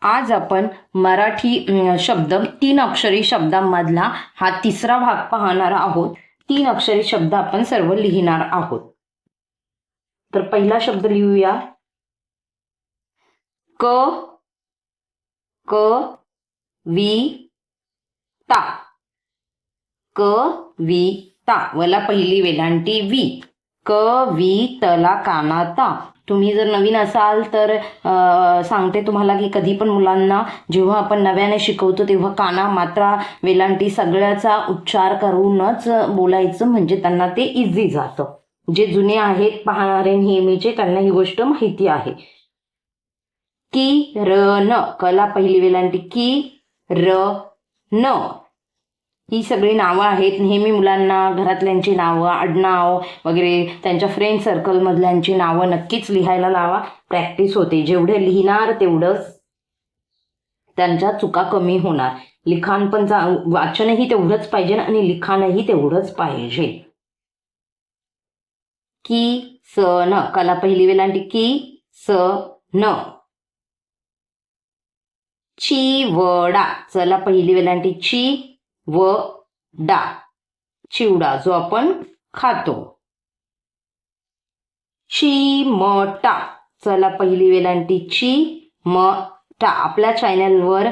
आज आपण मराठी शब्द तीन अक्षरी शब्दांमधला हा तिसरा भाग पाहणार आहोत. तीन अक्षरी शब्द आपण सर्व लिहिणार आहोत. तर पहिला शब्द लिहूया. क क वी ता. क वि ता. वला पहिली वेलांटी वी. क वि तला काना ता. तुम्ही जर नवीन असाल तर सांगते तुम्हाला की कधी पण मुलांना जेव्हा आपण नव्याने शिकवतो तेव्हा काना मात्रा वेलांटी सगळ्याचा उच्चार करूनच बोलायचं म्हणजे त्यांना ते इझी जातं. जे जुने आहेत पाहणारे नेहमीचे त्यांना ही गोष्ट माहिती आहे. की र न कला पहिली वेलांटी. की र न. ही सगळी नावं आहेत. नेहमी मुलांना घरातल्यांची नावं आडनाव वगैरे त्यांच्या फ्रेंड सर्कलमधल्यांची नावं नक्कीच लिहायला लावा. प्रॅक्टिस होते. जेवढे लिहिणार तेवढंच त्यांच्या चुका कमी होणार. लिखाण पण चा वाचनही तेवढंच पाहिजे आणि लिखाणही तेवढंच पाहिजे. की स न कला पहिली वेलांटी की स न. चिवडा चला पहिली वेलांटी ची व डा चिवडा जो आपण खातो. चिमटा. चला पहिली वेलांटी ची म टा आपल्या चॅनलवर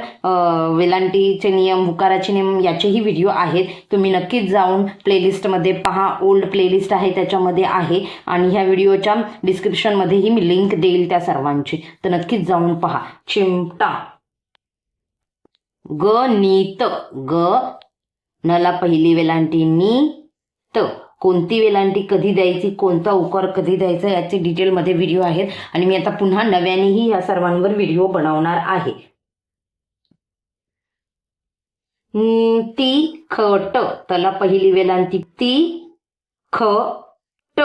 वेलांटीचे नियम हुकाराचे नियम याचेही व्हिडिओ आहेत. तुम्ही नक्कीच जाऊन प्लेलिस्टमध्ये पहा. ओल्ड प्लेलिस्ट आहे त्याच्यामध्ये आहे. आणि ह्या व्हिडिओच्या डिस्क्रिप्शनमध्येही मी लिंक देईल त्या सर्वांची. तर नक्कीच जाऊन पहा. चिमटा. ग नीत ग नला पहिली वेलांटी नी त. कोणती वेलांटी कधी द्यायची कोणता उकार कधी द्यायचा याचे डिटेलमध्ये व्हिडिओ आहेत. आणि मी आता पुन्हा नव्यानेही या सर्वांवर व्हिडिओ बनवणार आहे. ती ती खट. त्याला पहिली वेलांटी ती ख ट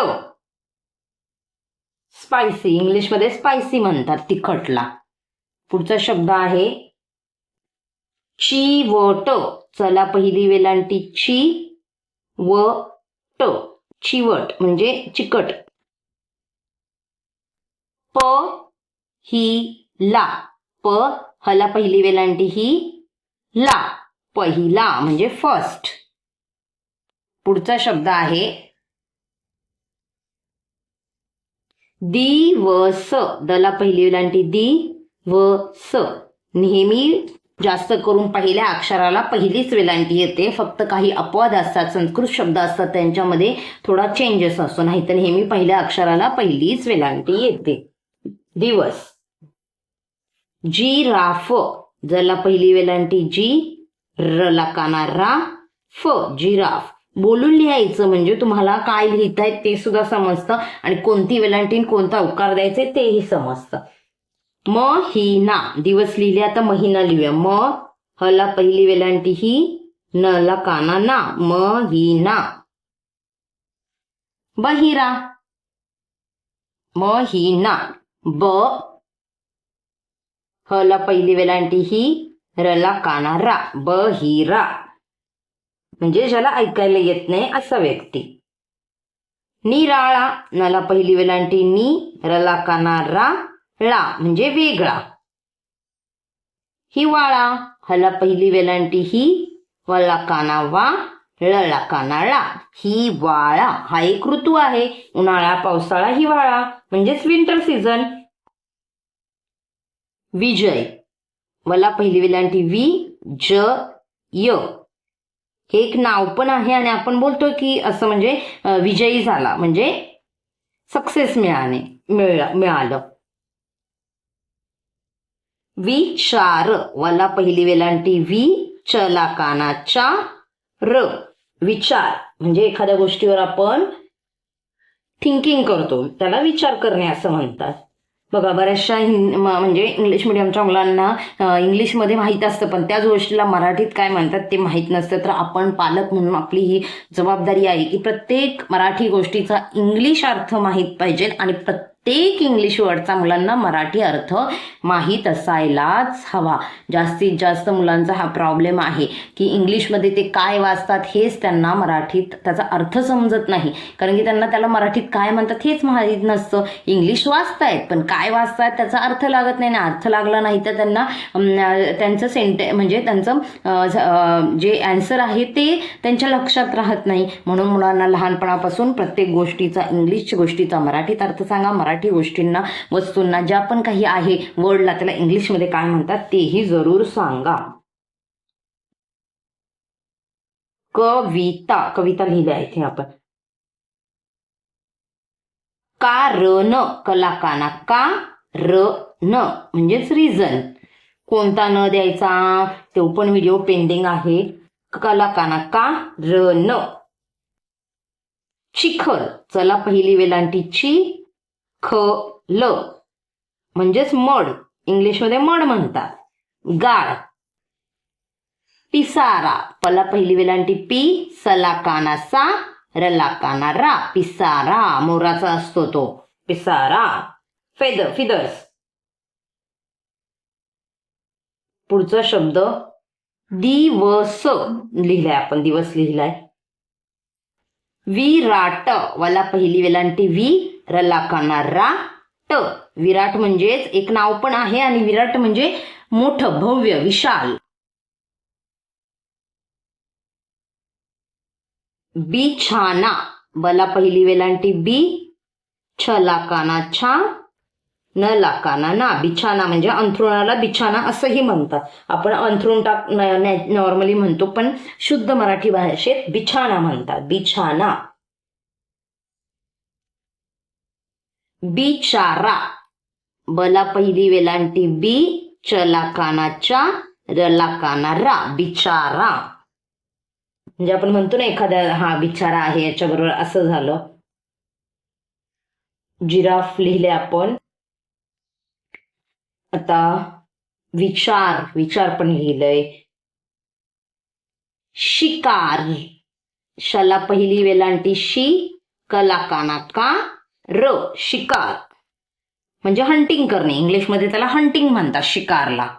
स्पायसी इंग्लिशमध्ये स्पायसी म्हणतात तिखटला. पुढचा शब्द आहे चिवट. चला पहिली वेलांटी ची व ट. चिवट म्हणजे चिकट. प ही ला. प हला पहिली वेलांटी ही ला. पहिला म्हणजे फर्स्ट पुढचा शब्द आहे दिवस दला पहिली वेलांटी दी व स. नेहमी जास्त करून पहिल्या अक्षराला पहिलीच वेलांटी येते. फक्त काही अपवाद असतात संस्कृत शब्द असतात त्यांच्यामध्ये थोडा चेंजेस असतो. नाही तर नेहमी पहिल्या अक्षराला पहिलीच वेलांटी येते. दिवस. जिराफ जला पहिली वेलांटी जी रला काना रा फ जिराफ बोलून लिहायचं म्हणजे तुम्हाला काय लिहितायत ते सुद्धा समजतं आणि कोणती वेलांटीन कोणता उकार द्यायचे तेही समजतं. म ही ना. दिवस लिहिले आता महिना लिहूया. म हला पहिली वेलांटी ही न ला काना ना. म ही ना. बहिरा म ही ना. ब हला पहिली वेलांटी ही रला काना रा. ब ही रा. म्हणजे ज्याला ऐकायला येत नाही असा व्यक्ती. निराळा नला पहिली वेलांटी नी रला काना रा. ळा म्हणजे वेगळा. हिवाळा हला पहिली वेलांटी ही वला काना वा ळला कानाळा हिवाळा हा एक ऋतू आहे. उन्हाळा पावसाळा हिवाळा म्हणजेच विंटर सीझन विजय. मला पहिली वेलांटी वि ज य. हे एक नाव पण आहे आणि आपण बोलतो की असं म्हणजे विजयी झाला. म्हणजे सक्सेस मिळाने मिळालं. विचार. वाला पहिली वेलांटी वि चला कानाच्या र. विचार. म्हणजे एखाद्या गोष्टीवर आपण थिंकिंग करतो. त्याला विचार करणे असं म्हणतात. बघा बऱ्याचशा म्हणजे इंग्लिश मिडियमच्या मुलांना इंग्लिशमध्ये माहीत असतं पण त्याच गोष्टीला मराठीत काय म्हणतात ते माहीत नसतं. तर आपण पालक म्हणून आपली ही जबाबदारी आहे की प्रत्येक मराठी गोष्टीचा इंग्लिश अर्थ माहीत पाहिजे आणि प्रत्येक प्रत्येक इंग्लिश वर्डचा मुलांना मराठी अर्थ माहीत असायलाच हवा. जास्तीत जास्त मुलांचा हा प्रॉब्लेम आहे की इंग्लिशमध्ये ते काय वाचतात हेच त्यांना मराठीत त्याचा अर्थ समजत नाही. कारण की त्यांना त्याला मराठीत काय म्हणतात हेच माहीत नसतं. इंग्लिश वाचतायत पण काय वाचतायत त्याचा अर्थ लागत नाही. आणि अर्थ लागला नाही तर त्यांना त्यांचं सेंटे म्हणजे त्यांचं जे ॲन्सर आहे ते त्यांच्या लक्षात राहत नाही. म्हणून मुलांना लहानपणापासून प्रत्येक गोष्टीचा इंग्लिश गोष्टीचा मराठीत अर्थ सांगा मराठी गोष्टींना वस्तूंना ज्या पण काही आहे वर्डला त्याला इंग्लिशमध्ये काय म्हणतात तेही जरूर सांगा. कविता कविता लिहिल्या इथे आपण. का र न कलाकाना का र न म्हणजेच रिझन कोणता न द्यायचा तो पण व्हिडिओ पेंडिंग आहे. कलाकाना का र न चिखल चला पहिली वेलांटीची ख ल. म्हणजेच मड. इंग्लिशमध्ये मड म्हणतात. गाळ. पिसारा. पला पहिली वेलांटी पी. सला काना सा. रला काना रा. पिसारा. मोराचा असतो तो. पिसारा. फेदर फिदर्स पुढचा शब्द. दिवस. लिहिलाय आपण. दिवस लिहिलाय. विराट. वाला पहिली वेलांटी वी. रला काना रा ट. विराट म्हणजेच एक नाव पण आहे आणि विराट म्हणजे मोठं भव्य विशाल. बिछाना बला पहिली वेलांटी बी. छ लाकाना छा. न लाकाना ना. बिछाना म्हणजे अंथरुणाला बिछाना असंही म्हणतात. आपण अंथरुण टाक नॉर्मली म्हणतो पण शुद्ध मराठी भाषेत बिछाना म्हणतात. बिछाना बिचारा. बला पहिली वेलांटी बी चला कानाच्या रला काना रा बिचारा. म्हणजे आपण म्हणतो ना एखाद्या हा बिचारा आहे याच्याबरोबर असं झालं. जिराफ लिहिले आपण. आता विचार विचार पण लिहिलंय. शिकार. शला पहिली वेलांटी शी कला काना का? र शिकार. म्हणजे हंटिंग करणे. इंग्लिशमध्ये त्याला हंटिंग म्हणतात शिकारला.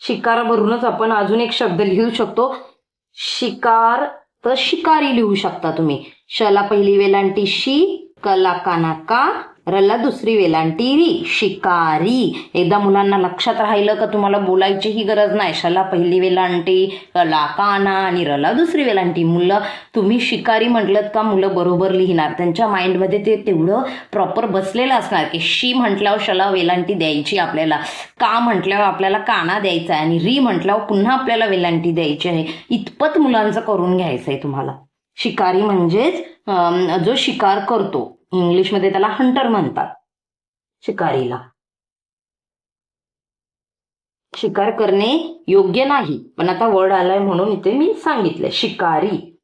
शिकारावरूनच आपण अजून एक शब्द लिहू शकतो. शिकार तर शिकारी लिहू शकता तुम्ही. शला पहिली वेलांटी शी कला काना का रला दुसरी वेलांटी री शिकारी एकदा मुलांना लक्षात राहिलं का तुम्हाला बोलायचीही गरज नाही? शला पहिली वेलांटी कला काना आणि रला दुसरी वेलांटी. मुलं तुम्ही शिकारी म्हटलं का मुलं बरोबर लिहिणार? त्यांच्या माइंडमध्ये ते तेवढं प्रॉपर बसलेलं असणार की शी म्हटल्यावर शला वेलांटी द्यायची आपल्याला का म्हटल्यावर आपल्याला काना द्यायचा आहे आणि री म्हटल्यावर पुन्हा आपल्याला वेलांटी द्यायची आहे. इतपत मुलांचं करून घ्यायचं आहे तुम्हाला. शिकारी म्हणजेच जो शिकार करतो इंग्लिशमध्ये त्याला हंटर म्हणतात. शिकारीला. शिकार करणे योग्य नाही. पण आता वर्ड आलाय म्हणून इथे मी सांगितलंय. शिकारी.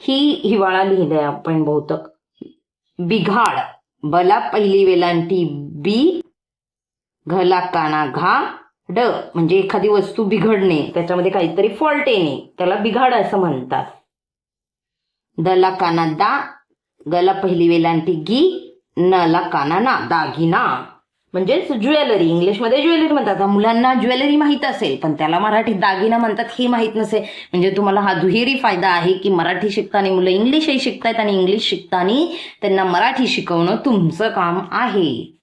ही हिवाळा लिहिलंय आपण बहुतक. बिघाड. बला पहिली वेलांटी बी. घला काना घा. ड. म्हणजे एखादी वस्तू बिघडणे. त्याच्यामध्ये काहीतरी फॉल्ट येणे. त्याला बिघाड असं म्हणतात. दला काना दा गला पहिली वेलांटी गी नला काना ना दागिना. म्हणजेच ज्वेलरी इंग्लिशमध्ये ज्वेलरी म्हणतात. मुलांना ज्वेलरी माहीत असेल पण त्याला मराठीत दागिना म्हणतात हे माहीत नसेल. म्हणजे तुम्हाला हा दुहेरी फायदा आहे की मराठी शिकताना मुलं इंग्लिशही शिकतायत आणि इंग्लिश शिकताना त्यांना मराठी शिकवणं तुमचं काम आहे.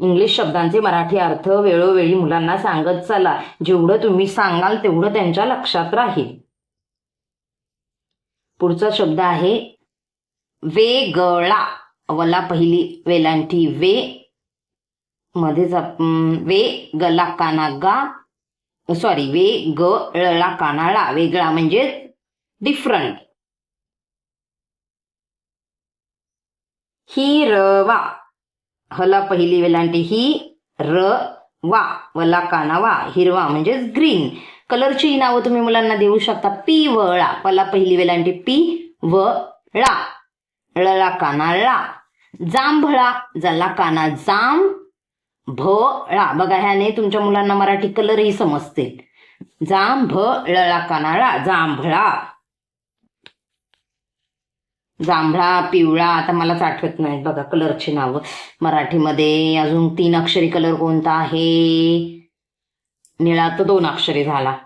इंग्लिश शब्दांचे मराठी अर्थ वेळोवेळी मुलांना सांगत चला. जेवढं तुम्ही सांगाल तेवढं त्यांच्या लक्षात राहील. पुढचा शब्द आहे वेगळा. वला पहिली वेलांटी वे मध्येच वे गला काना गा सॉरी वे ग ळला कानाळा. वेगळा म्हणजे डिफरंट ही र वा हला पहिली वेलांटी ही र वा वला काना वा हिरवा म्हणजेच ग्रीन कलरची नावं तुम्ही मुलांना देऊ शकता. पी वळा पला पहिली वेलांटी पी व ळा. ळला काना ळा. जांभळा जला काना जाम भळा बघा ह्याने तुमच्या मुलांना मराठी कलरही समजतील जांभ ळला काना ळा. जांभळा जांभळा पिवळा आता मलाच आठवत नाही. बघा कलरची नावं. मराठीमध्ये अजून तीन अक्षरी कलर कोणता आहे? निळा तर दोन अक्षरी झाला.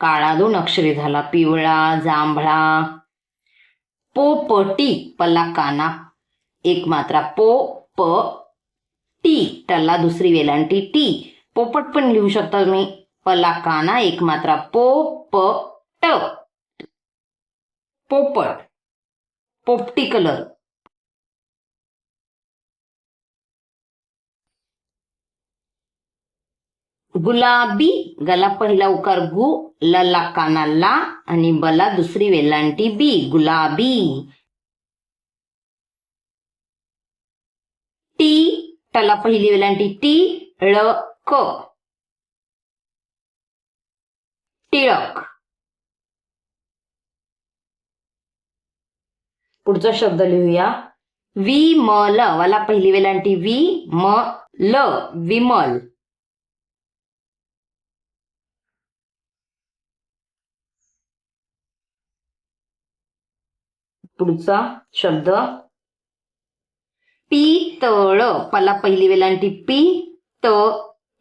काळा दोन अक्षरी झाला. पिवळा जांभळा. पोपटी पल्ला काना. एक मात्रा. पो प टी. टल्ला दुसरी वेलांटी टी. पोपट पण लिहू शकता तुम्ही. पला काना. एक मात्रा. पो प ट. पोपट. पोपटी कलर. गुलाबी गला पहिला उकार गु लला काना ला आणि बला दुसरी वेलांटी बी गुलाबी. टी टला पहिली वेलांटी टी ळ क. टिळक. पुढचा शब्द लिहूया. विमल वाला पहिली वेलांटी वि म ल विमल. पुढचा शब्द? पितळ. पला पहिली वेलांटी पी त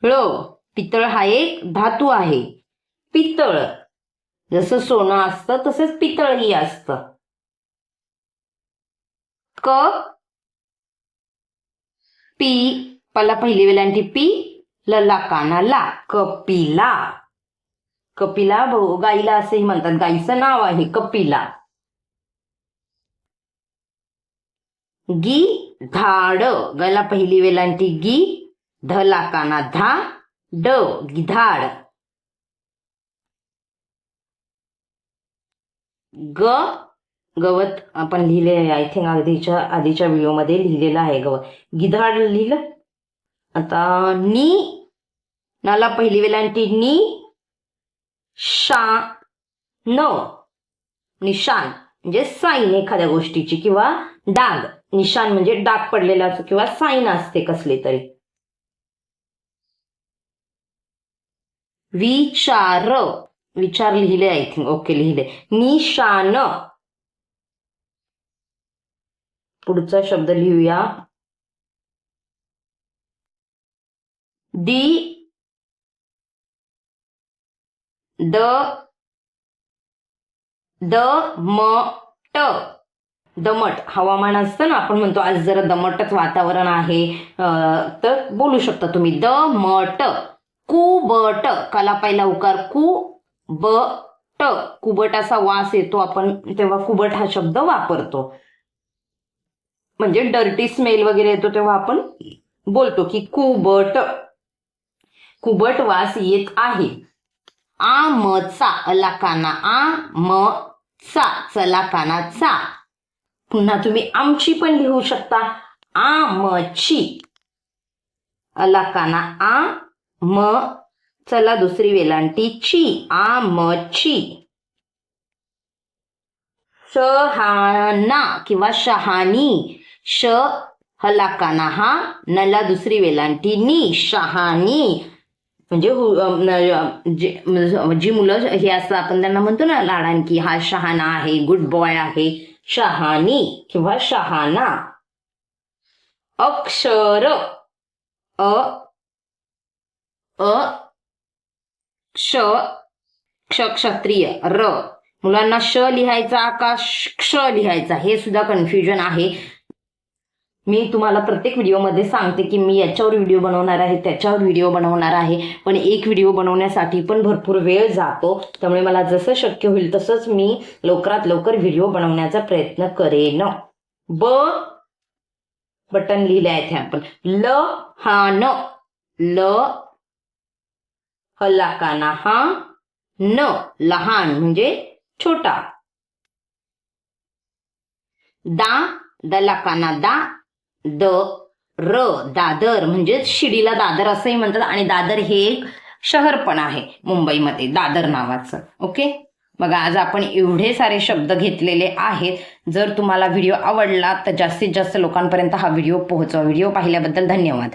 ळ पितळ हा एक धातू आहे. पितळ. जसं सोनं असतं तसंच पितळही असतं. क? पी. पला पहिली वेलांटी पी. लला कानाला. कपिला. कपिला भाऊ गाईला असेही म्हणतात. गाईचं नाव आहे कपिला. गी धाड. गला पहिली वेलांटी गी धला काना धा ड गिधाड ग गवत आपण लिहिले आहे. आय थिंक आधीच्या आधीच्या व्हिडिओमध्ये लिहिलेलं आहे गवत. गिधाड लिहिलं. आता नी नाला पहिली वेलांटी नी शा न. निशान. म्हणजे साईन एखाद्या गोष्टीची किंवा डाग. निशान म्हणजे डाग पडलेला असतो किंवा साईन असते कसली तरी. विचार. विचार लिहिले आय थिंक ओके लिहिले. निशान पुढचा शब्द लिहूया. दी. द. द. म. ट. दमट हवामान असतं ना आपण म्हणतो आज जरा दमटच वातावरण आहे. तर बोलू शकता तुम्ही द मट कुबट कला पहिला उकार कु ब ट कुबटाचा वास येतो आपण तेव्हा कुबट हा शब्द वापरतो. म्हणजे डर्टी स्मेल वगैरे येतो तेव्हा आपण बोलतो की कुबट. कुबट वास येत आहे. आ म चा अला काना आ म चा चला काना चा पुन्हा तुम्ही आमची पण लिहू शकता. आ म ची अला काना आ म चला दुसरी वेलांटी. ची आ म ची शहाणा किंवा शहानी श हलाकाना हा नला दुसरी वेलांटी. नी शहानी म्हणजे जी म्हणजे मुलं हे असतं आपण त्यांना म्हणतो ना लाडांकी. हा शहाणा आहे गुड बॉय आहे. शहानी किंवा शहाणा. अक्षर अ अ क्ष क्ष क्षत्रिय र. मुलांना श लिहायचा का क्ष लिहायचा? हे सुद्धा कन्फ्युजन आहे. मी तुम्हाला प्रत्येक व्हिडिओमध्ये सांगते की मी याच्यावर व्हिडिओ बनवणार आहे त्याच्यावर व्हिडिओ बनवणार आहे पण एक व्हिडिओ बनवण्यासाठी पण भरपूर वेळ जातो. त्यामुळे मला जसं शक्य होईल तसंच मी लवकरात लवकर व्हिडिओ बनवण्याचा प्रयत्न करेन. ब बटन लिहिले आहे आपण. ल हा न. ल हलाकाना हा न. लहान म्हणजे छोटा. दा दलाकाना दा द र दादर म्हणजेच शिडीला दादर असंही म्हणतात. आणि दादर हे एक शहर पण आहे मुंबईमध्ये दादर नावाचं. ओके? बघा आज आपण एवढे सारे शब्द घेतलेले आहेत. जर तुम्हाला व्हिडिओ आवडला तर जास्तीत जास्त लोकांपर्यंत हा व्हिडिओ पोहोचवा. व्हिडिओ पाहिल्याबद्दल धन्यवाद.